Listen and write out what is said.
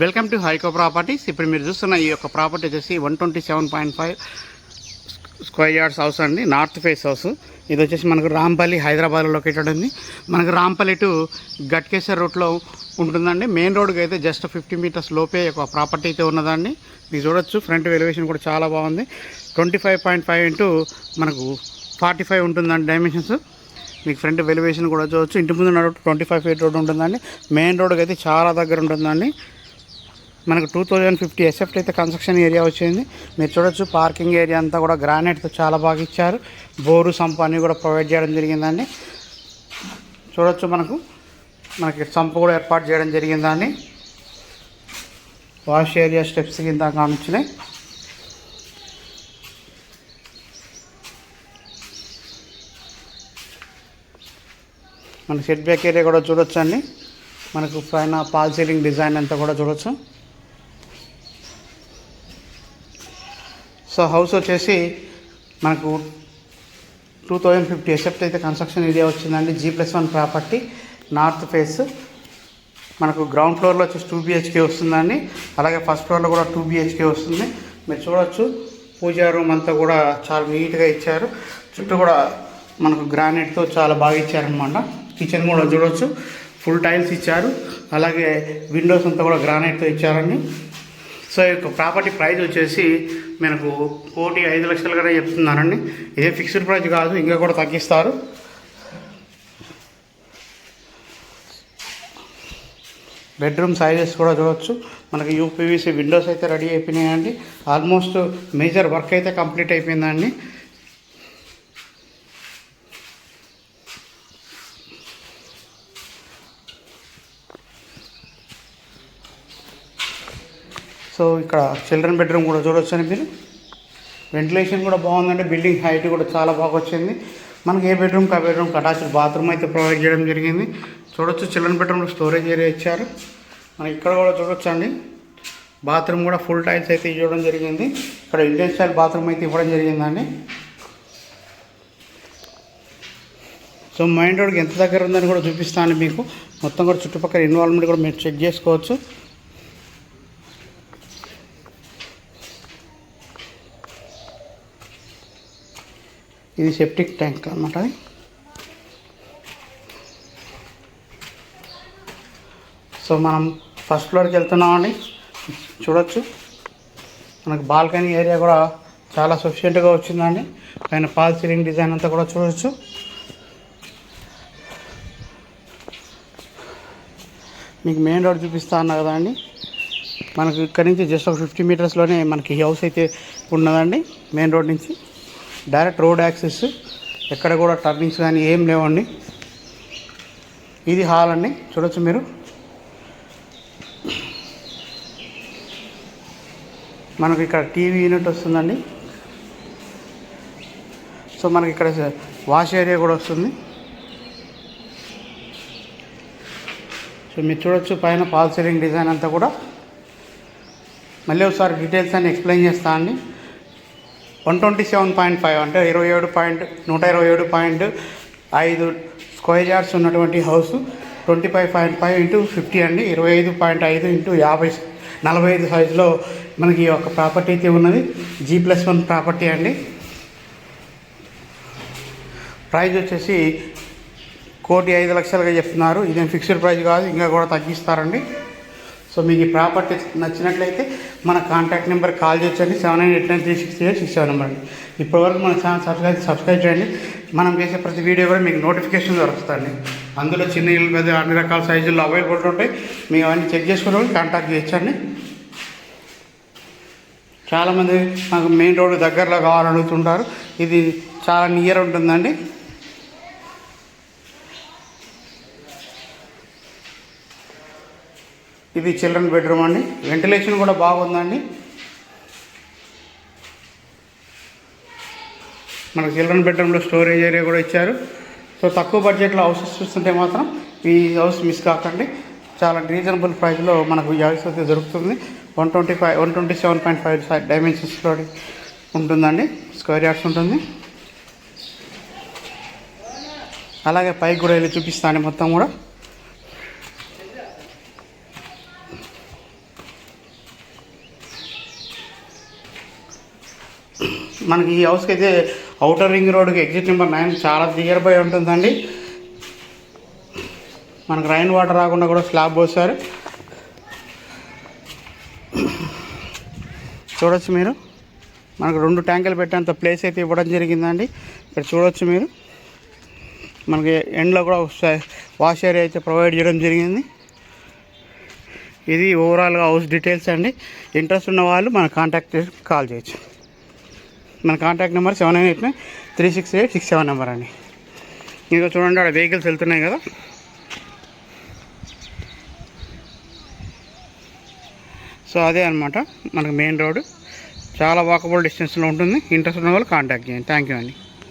Welcome to హైకో properties. ఇప్పుడు మీరు చూస్తున్న ఈ యొక్క ప్రాపర్టీ వచ్చేసి one twenty seven point five square yards house అండి నార్త్ ఫేస్ హౌస్. ఇది వచ్చేసి మనకు రాంపల్లి హైదరాబాద్లో లొకేటెడ్ ఉంది. మనకు రాంపల్లి టు గట్కేశ్వర్ రూట్లో ఉంటుందండి. మెయిన్ రోడ్కి అయితే జస్ట్ ఫిఫ్టీ మీటర్స్ లోపే ఒక ప్రాపర్టీ అయితే ఉన్నదండి. మీరు చూడొచ్చు ఫ్రంట్ ఎలివేషన్ కూడా చాలా బాగుంది. Twenty five point five into మనకు ఫార్టీ ఫైవ్ ఉంటుందండి డైమెన్షన్స్ మీకు ఫ్రంట్ వెలివేషన్ కూడా చూడవచ్చు ఇంటి ముందు ట్వంటీ ఫైవ్ ఫీట్ రోడ్ ఉంటుందండి. మెయిన్ రోడ్కి అయితే చాలా దగ్గర ఉంటుందండి. మనకు టూ థౌజండ్ ఫిఫ్టీ ఎస్ఎఫ్ట్ అయితే కన్స్ట్రక్షన్ ఏరియా వచ్చింది. మీరు చూడొచ్చు పార్కింగ్ ఏరియా అంతా కూడా గ్రానైట్తో చాలా బాగా ఇచ్చారు. బోరు సంప్ అన్నీ కూడా ప్రొవైడ్ చేయడం జరిగిందండి. చూడొచ్చు మనకు మనకి సంప్ కూడా ఏర్పాటు చేయడం జరిగిందండి. వాష్ ఏరియా స్టెప్స్ కింద కానిచ్చినాయి మన సెట్ బ్యాక్ ఏరియా కూడా చూడొచ్చండి. మనకు పైన పాల్ సీలింగ్ డిజైన్ అంతా కూడా చూడొచ్చు. సో హౌస్ వచ్చేసి మనకు టూ థౌజండ్ ఫిఫ్టీ ఎసెప్ట్ అయితే కన్స్ట్రక్షన్ ఏరియా వచ్చిందండి. G plus one property. North face మనకు గ్రౌండ్ ఫ్లోర్లో వచ్చేసి టూ బిహెచ్కే వస్తుందండి. అలాగే ఫస్ట్ ఫ్లోర్లో కూడా టూ బిహెచ్కే వస్తుంది. మీరు చూడొచ్చు. పూజా రూమ్ అంతా కూడా చాలా నీట్గా ఇచ్చారు. చుట్టూ కూడా మనకు గ్రానైట్తో చాలా బాగా ఇచ్చారనమాట కిచెన్ కూడా చూడొచ్చు. ఫుల్ టైల్స్ ఇచ్చారు. అలాగే విండోస్ అంతా కూడా గ్రానైట్తో ఇచ్చారండి. సో ఈ యొక్క ప్రాపర్టీ ప్రైస్ వచ్చేసి మనకు కోటి ఐదు లక్షలుగానే చెప్తున్నారండి. ఇదే ఫిక్స్డ్ ప్రైస్ కాదు ఇంకా కూడా తగ్గిస్తారు. బెడ్రూమ్ సైజెస్ కూడా చూడవచ్చు మనకి యూపీవీసీ విండోస్ అయితే రెడీ అయిపోయినాయండి. ఆల్మోస్ట్ మేజర్ వర్క్ అయితే కంప్లీట్ అయిపోయిందండి. సో ఇక్కడ చిల్డ్రన్ బెడ్రూమ్ కూడా చూడొచ్చండి మీరు. వెంటిలేషన్ కూడా బాగుందండి. బిల్డింగ్ హైట్ కూడా చాలా బాగా వచ్చింది. మనకి ఏ బెడ్రూమ్కి ఆ బెడ్రూమ్కి అటాచ్డ్ బాత్రూమ్ అయితే ప్రొవైడ్ చేయడం జరిగింది. చూడొచ్చు చిల్డ్రన్ బెడ్రూమ్లో స్టోరేజ్ ఏరియా ఇచ్చారు. మనకి ఇక్కడ కూడా చూడొచ్చండి. బాత్రూమ్ కూడా ఫుల్ టైల్స్ అయితే ఇవ్వడం జరిగింది. ఇక్కడ ఇండియన్ స్టైల్ బాత్రూమ్ అయితే ఇవ్వడం జరిగిందండి. సో మైండ్ రోడ్కి ఎంత దగ్గర ఉందని కూడా చూపిస్తాను మీకు. మొత్తం కూడా చుట్టుపక్కల ఇన్వాల్వ్మెంట్ కూడా మీరు చెక్ చేసుకోవచ్చు. ఇది సెప్టిక్ ట్యాంక్ అన్నమాట సో మనం ఫస్ట్ ఫ్లోర్కి వెళ్తున్నామండి చూడొచ్చు. మనకు బాల్కనీ ఏరియా కూడా చాలా సఫిషియెంట్గా వచ్చిందండి. పైన పాల్ సీలింగ్ డిజైన్ అంతా కూడా చూడొచ్చు. మీకు మెయిన్ రోడ్ చూపిస్తా అన్నా కదా అండి. మనకు ఇక్కడ నుంచి జస్ట్ ఒక ఫిఫ్టీ మీటర్స్లోనే మనకి హౌస్ అయితే ఉన్నదండి మెయిన్ రోడ్ నుంచి. డైరెక్ట్ రోడ్ యాక్సెస్ ఎక్కడ కూడా టర్నింగ్స్ కానీ ఏం లేవండి. ఇది హాల్ అండి చూడొచ్చు మీరు. మనకి ఇక్కడ టీవీ యూనిట్ వస్తుందండి. సో మనకి ఇక్కడ వాష్ ఏరియా కూడా వస్తుంది. సో మీరు చూడొచ్చు పైన పాల్ సీలింగ్ డిజైన్ అంతా కూడా. మళ్ళీ ఒకసారి డీటెయిల్స్ అన్ని ఎక్స్ప్లెయిన్ చేస్తా అండి. One twenty seven point five అంటే ఇరవై ఏడు పాయింట్ నూట ఇరవై ఏడు పాయింట్ ఐదు స్క్వేర్ యార్డ్స్ ఉన్నటువంటి house twenty five point five into fifty అండి. ఇరవై ఐదు పాయింట్ ఐదు ఇంటూ యాభై నలభై ఐదు సైజులో మనకి ఒక ప్రాపర్టీ అయితే ఉన్నది. జీ ప్లస్ వన్ ప్రాపర్టీ అండి. ప్రైజ్ వచ్చేసి కోటి ఐదు లక్షలుగా చెప్తున్నారు. ఇదేం ఫిక్స్డ్ ప్రైస్ కాదు ఇంకా కూడా తగ్గిస్తారండి. సో మీకు ఈ ప్రాపర్టీ నచ్చినట్లయితే మన కాంటాక్ట్ నెంబర్ కాల్ చేయొచ్చండి seven nine eight nine three six eight six seven number అండి. ఇప్పటివరకు మన ఛానల్ సబ్స్క్రైబ్ సబ్స్క్రైబ్ చేయండి. మనం చేసే ప్రతి వీడియో కూడా మీకు నోటిఫికేషన్ దొరుకుతుంది అందులో చిన్న ఇల్లు పెద్ద అన్ని రకాల సైజుల్లో అవైలబుల్ ఉంటాయి. మేము అవన్నీ చెక్ చేసుకుని కాంటాక్ట్ చేయొచ్చండి చాలామంది మాకు మెయిన్ రోడ్డు దగ్గరలో కావాలని అడుగుతుంటారు ఇది చాలా నియర్ ఉంటుందండి. ఇది చిల్డ్రన్ బెడ్రూమ్ అండి. వెంటిలేషన్ కూడా బాగుందండి. మనకు చిల్డ్రన్ బెడ్రూమ్లో స్టోరేజ్ ఏరియా కూడా ఇచ్చారు. సో తక్కువ బడ్జెట్లో హౌసెస్ చూస్తుంటే మాత్రం ఈ హౌస్ మిస్ కాకండి. చాలా రీజనబుల్ ప్రైస్లో మనకు ఈ హౌస్ అయితే దొరుకుతుంది. One twenty five one twenty seven point five డైమెన్షన్స్లో ఉంటుందండి. స్క్వేర్ యార్డ్స్ ఉంటుంది. అలాగే పైకి కూడా వెళ్ళి చూపిస్తాను మొత్తం కూడా. మనకి ఈ హౌస్కి అయితే అవుటర్ రింగ్ రోడ్కి ఎగ్జిట్ నెంబర్ నైన్ చాలా నియర్ బై ఉంటుందండి. మనకు రైన్ వాటర్ రాకుండా కూడా స్లాబ్ పోస్తారు చూడొచ్చు మీరు. మనకు రెండు ట్యాంకులు పెట్టేంత ప్లేస్ అయితే ఇవ్వడం జరిగిందండి. ఇక్కడ చూడొచ్చు మీరు. మనకి ఎండ్లో కూడా వాష్ ఏరియా అయితే ప్రొవైడ్ చేయడం జరిగింది. ఇది ఓవరాల్గా హౌస్ డీటెయిల్స్ అండి. ఇంట్రెస్ట్ ఉన్న వాళ్ళు మన కాంటాక్ట్ చేసి కాల్ చేయొచ్చు. మన contact number seven nine eight nine three six eight six seven number అండి. ఇంకా చూడండి అక్కడ వెహికల్స్ వెళ్తున్నాయి కదా. సో అదే అనమాట మనకు మెయిన్ రోడ్ చాలా వాకబుల్ డిస్టెన్స్లో ఉంటుంది. ఇంట్రెస్ట్ ఉన్న వాళ్ళు కాంటాక్ట్ చేయండి. థ్యాంక్ యూ అండి.